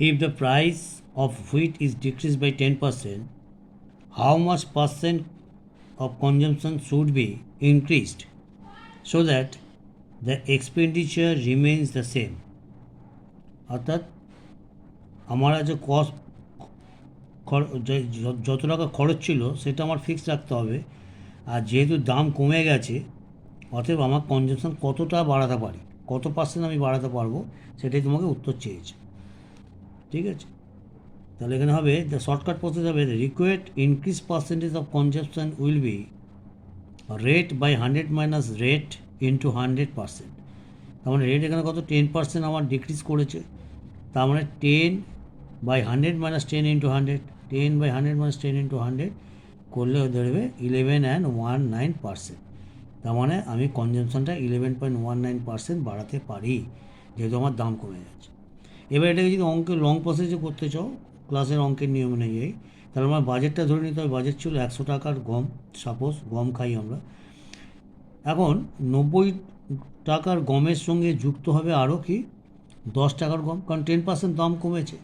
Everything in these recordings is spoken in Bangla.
if the price of wheat is decreased by 10%, how much percent of consumption should be increased so that the expenditure remains the same? অর্থাৎ আমার যে কস্ট যত টাকা খরচ ছিল সেটা আমার ফিক্স রাখতে হবে আর যেহেতু দাম কমে গেছে অতএব আমার কনজামশন কতটা বাড়াতে পারি কত পার্সেন্ট আমি বাড়াতে পারব সেটাই তোমাকে উত্তর চেয়েছে ঠিক আছে? তাহলে এখানে হবে দ্য শর্টকাট প্রসেস হবে required increase percentage of consumption will be rate by hundred minus rate into hundred percent তার মানে রেট এখানে কত? টেন পার্সেন্ট আমার ডিক্রিজ করেছে। তার মানে ten by hundred minus ten into hundred ten by hundred minus ten into hundred করলে ধরবে eleven and one nine percent তার মানে আমি কনজামশনটা eleven point one nine percent বাড়াতে পারি, যেহেতু আমার দাম কমে যাচ্ছে। এবার এটাকে যদি অঙ্কের লং প্রসেসে করতে চাও ক্লাসের অঙ্কের নিয়ম অনুযায়ী তাহলে আমার বাজেটটা ধরে নিতে হবে বাজেট ছিল একশো টাকার গম সাপোজ গম খাই আমরা। এখন নব্বই টাকার গমের সঙ্গে যুক্ত হবে আরও কি? দশ টাকার গম, কারণ টেন পার্সেন্ট দাম কমেছে।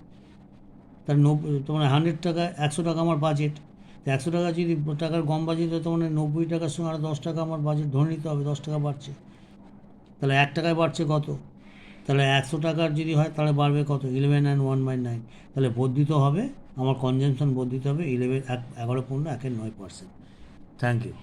তার নব্বই তোমার হান্ড্রেড টাকা, একশো টাকা আমার বাজেট একশো টাকা যদি টাকার গম বাজেট হয় তোমার নব্বই টাকার সঙ্গে আরও দশ টাকা আমার বাজেট ধরে নিতে হবে, দশ টাকা বাড়ছে। তাহলে এক টাকায় বাড়ছে কত? তাহলে একশো টাকার যদি হয়, তাহলে বাড়বে কত? Eleven and one by nine তাহলে বর্ধিত হবে, আমার কনজামশন বর্ধিত হবে ইলেভেন এক, এগারো পনেরো, একের নয় পার্সেন্ট থ্যাংক ইউ